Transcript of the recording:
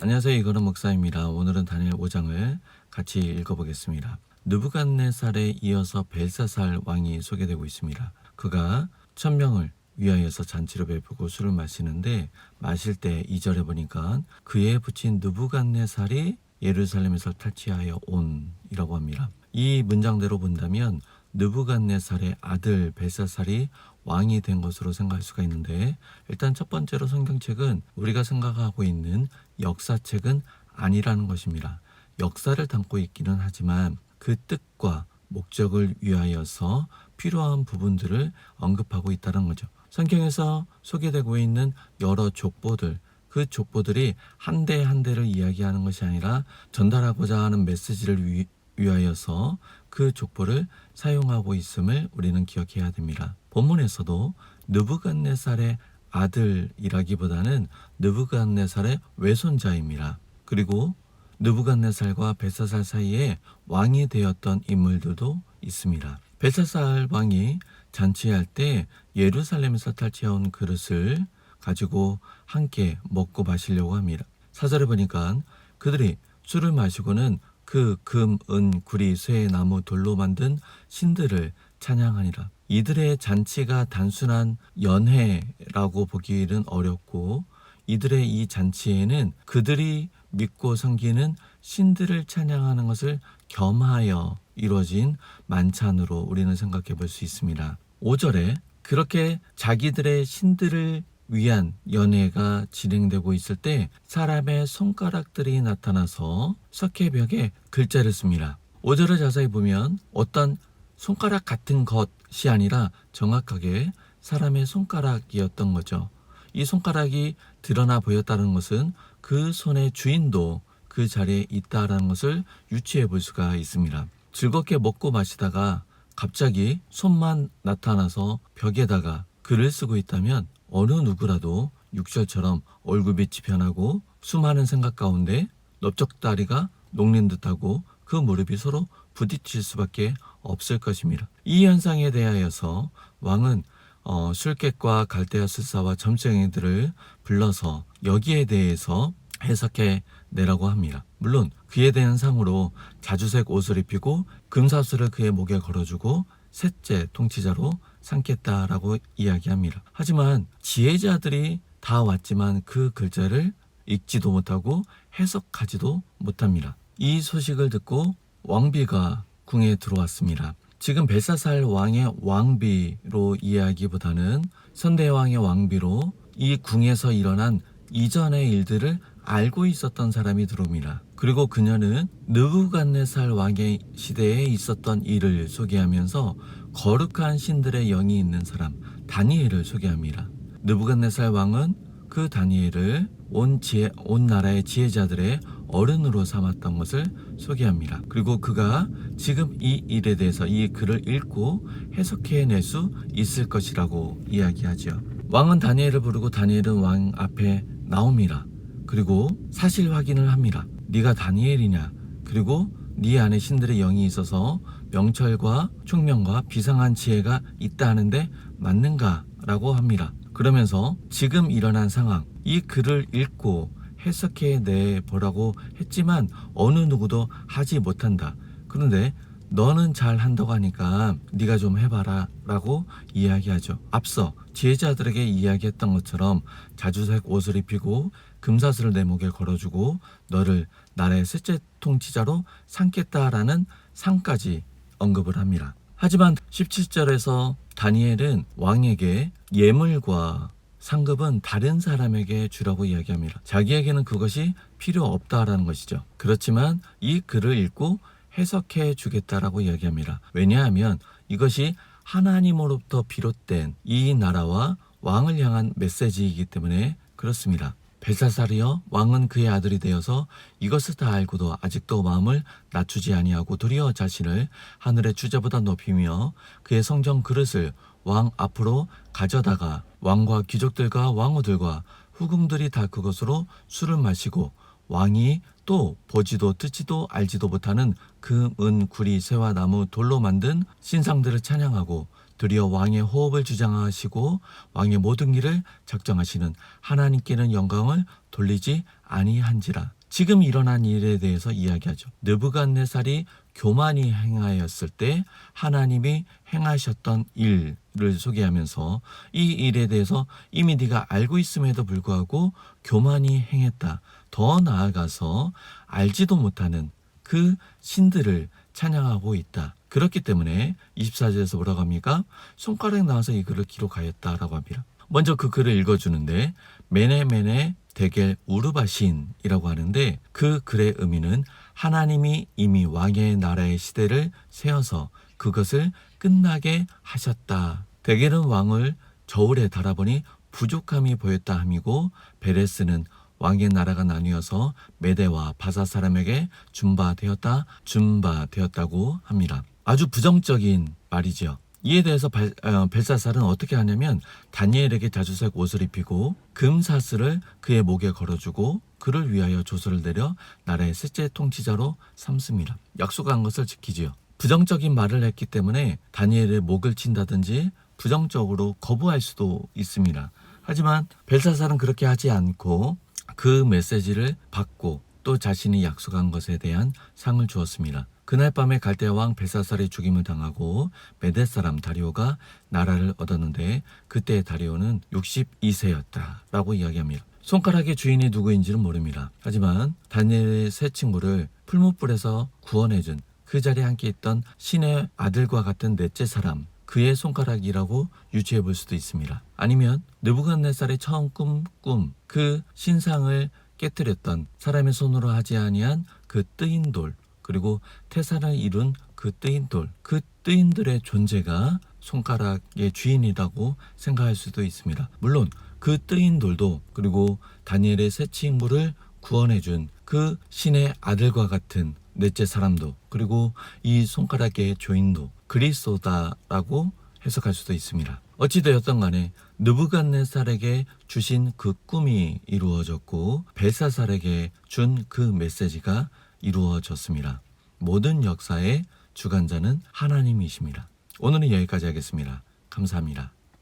안녕하세요. 이거는 목사입니다. 오늘은 다니엘 5장을 같이 읽어보겠습니다. 느부갓네살에 이어서 벨사살 왕이 소개되고 있습니다. 그가 천명을 위하여서 잔치를 베푸고 술을 마시는데 마실 때 2절에 보니까 그에 붙인 느부갓네살이 예루살렘에서 탈취하여 온이라고 합니다. 이 문장대로 본다면 느부갓네살의 아들 벨사살이 왕이 된 것으로 생각할 수가 있는데 일단 첫 번째로 성경책은 우리가 생각하고 있는 역사책은 아니라는 것입니다. 역사를 담고 있기는 하지만 그 뜻과 목적을 위하여서 필요한 부분들을 언급하고 있다는 거죠. 성경에서 소개되고 있는 여러 족보들, 그 족보들이 한 대 한 대를 이야기하는 것이 아니라 전달하고자 하는 메시지를 위, 위하여서 그 족보를 사용하고 있음을 우리는 기억해야 됩니다. 본문에서도 느부갓네살의 아들이라기보다는 느부갓네살의 외손자입니다. 그리고 느부갓네살과 벨사살 사이에 왕이 되었던 인물들도 있습니다. 벨사살 왕이 잔치할 때 예루살렘에서 탈취해온 그릇을 가지고 함께 먹고 마시려고 합니다. 사절에 보니까 그들이 술을 마시고는 그 금, 은, 구리, 쇠, 나무, 돌로 만든 신들을 찬양하니라. 이들의 잔치가 단순한 연회라고 보기는 어렵고 이들의 이 잔치에는 그들이 믿고 섬기는 신들을 찬양하는 것을 겸하여 이루어진 만찬으로 우리는 생각해 볼 수 있습니다. 5절에 그렇게 자기들의 신들을 위한 연회가 진행되고 있을 때 사람의 손가락들이 나타나서 석회벽에 글자를 씁니다. 5절을 자세히 보면 어떤 손가락 같은 것이 아니라 정확하게 사람의 손가락이었던 거죠. 이 손가락이 드러나 보였다는 것은 그 손의 주인도 그 자리에 있다라는 것을 유추해 볼 수가 있습니다. 즐겁게 먹고 마시다가 갑자기 손만 나타나서 벽에다가 글을 쓰고 있다면 어느 누구라도 육절처럼 얼굴빛이 변하고 수많은 생각 가운데 넓적다리가 녹는 듯하고 그 무릎이 서로 부딪힐 수밖에 없을 것입니다. 이 현상에 대하여서 왕은 어, 술객과 갈대아 술사와 점쟁이들을 불러서 여기에 대해서 해석해 내라고 합니다. 물론 그에 대한 상으로 자주색 옷을 입히고 금사슬을 그의 목에 걸어주고 셋째 통치자로 삼겠다라고 이야기합니다. 하지만 지혜자들이 다 왔지만 그 글자를 읽지도 못하고 해석하지도 못합니다. 이 소식을 듣고 왕비가 궁에 들어왔습니다. 지금 벨사살 왕의 왕비로 이야기보다는 선대왕의 왕비로 이 궁에서 일어난 이전의 일들을 알고 있었던 사람이 들어옵니다. 그리고 그녀는 느부갓네살 왕의 시대에 있었던 일을 소개하면서 거룩한 신들의 영이 있는 사람 다니엘을 소개합니다. 느부갓네살 왕은 그 다니엘을 온 지혜 온 나라의 지혜자들의 어른으로 삼았던 것을 소개합니다. 그리고 그가 지금 이 일에 대해서 이 글을 읽고 해석해낼 수 있을 것이라고 이야기하죠. 왕은 다니엘을 부르고 다니엘은 왕 앞에 나옵니다. 그리고 사실 확인을 합니다. 네가 다니엘이냐? 그리고 네 안에 신들의 영이 있어서 명철과 총명과 비상한 지혜가 있다 하는데 맞는가라고 합니다. 그러면서 지금 일어난 상황, 이 글을 읽고 해석해 내 보라고 했지만 어느 누구도 하지 못한다. 그런데 너는 잘 한다고 하니까 네가 좀 해봐라 라고 이야기하죠. 앞서 지혜자들에게 이야기했던 것처럼 자주색 옷을 입히고 금사슬을 내 목에 걸어주고 너를 나라의 셋째 통치자로 삼겠다라는 상까지 언급을 합니다. 하지만 17절에서 다니엘은 왕에게 예물과 상급은 다른 사람에게 주라고 이야기합니다. 자기에게는 그것이 필요 없다라는 것이죠. 그렇지만 이 글을 읽고 해석해 주겠다라고 이야기합니다. 왜냐하면 이것이 하나님으로부터 비롯된 이 나라와 왕을 향한 메시지이기 때문에 그렇습니다. 벨사살이여 왕은 그의 아들이 되어서 이것을 다 알고도 아직도 마음을 낮추지 아니하고 도리어 자신을 하늘의 주제보다 높이며 그의 성전 그릇을 왕 앞으로 가져다가 왕과 귀족들과 왕후들과 후궁들이 다 그것으로 술을 마시고 왕이 또 보지도 듣지도 알지도 못하는 금, 은, 구리, 쇠와 나무, 돌로 만든 신상들을 찬양하고 드디어 왕의 호흡을 주장하시고 왕의 모든 길을 작정하시는 하나님께는 영광을 돌리지 아니한지라. 지금 일어난 일에 대해서 이야기하죠. 느부갓네살이 교만이 행하였을 때 하나님이 행하셨던 일을 소개하면서 이 일에 대해서 이미 네가 알고 있음에도 불구하고 교만이 행했다. 더 나아가서 알지도 못하는 그 신들을 찬양하고 있다. 그렇기 때문에 24절에서 뭐라고 합니까? 손가락 나와서 이 글을 기록하였다라고 합니다. 먼저 그 글을 읽어주는데 메네메네 대겔 우르바신이라고 하는데 그 글의 의미는 하나님이 이미 왕의 나라의 시대를 세워서 그것을 끝나게 하셨다. 대겔은 왕을 저울에 달아보니 부족함이 보였다 함이고 베레스는 왕의 나라가 나뉘어서 메대와 바사 사람에게 준바되었다 준바되었다고 합니다. 아주 부정적인 말이죠. 이에 대해서 발, 어, 벨사살은 어떻게 하냐면 다니엘에게 자주색 옷을 입히고 금사슬을 그의 목에 걸어주고 그를 위하여 조서를 내려 나라의 셋째 통치자로 삼습니다. 약속한 것을 지키지요. 부정적인 말을 했기 때문에 다니엘의 목을 친다든지 부정적으로 거부할 수도 있습니다. 하지만 벨사살은 그렇게 하지 않고 그 메시지를 받고 또 자신이 약속한 것에 대한 상을 주었습니다. 그날 밤에 갈대아 왕 벨사살의 죽임을 당하고 메데 사람 다리오가 나라를 얻었는데 그때 다리오는 62세였다라고 이야기합니다. 손가락의 주인이 누구인지는 모릅니다. 하지만 다니엘의 세 친구를 풀무불에서 구원해준 그 자리에 함께 있던 신의 아들과 같은 넷째 사람 그의 손가락이라고 유추해 볼 수도 있습니다. 아니면 느부갓네살의 처음 꿈 꿈 그 신상을 깨뜨렸던 사람의 손으로 하지 아니한 그 뜨인 돌 그리고 태산을 이룬 그 뜨인 돌, 그 뜨인들의 존재가 손가락의 주인이라고 생각할 수도 있습니다. 물론 그 뜨인 돌도 그리고 다니엘의 새 친구를 구원해준 그 신의 아들과 같은 넷째 사람도 그리고 이 손가락의 조인도 그리스도다라고 해석할 수도 있습니다. 어찌되었던 간에 느부갓네살에게 주신 그 꿈이 이루어졌고 벨사살에게 준 그 메시지가 이루어졌습니다. 모든 역사의 주관자는 하나님이십니다. 오늘은 여기까지 하겠습니다. 감사합니다.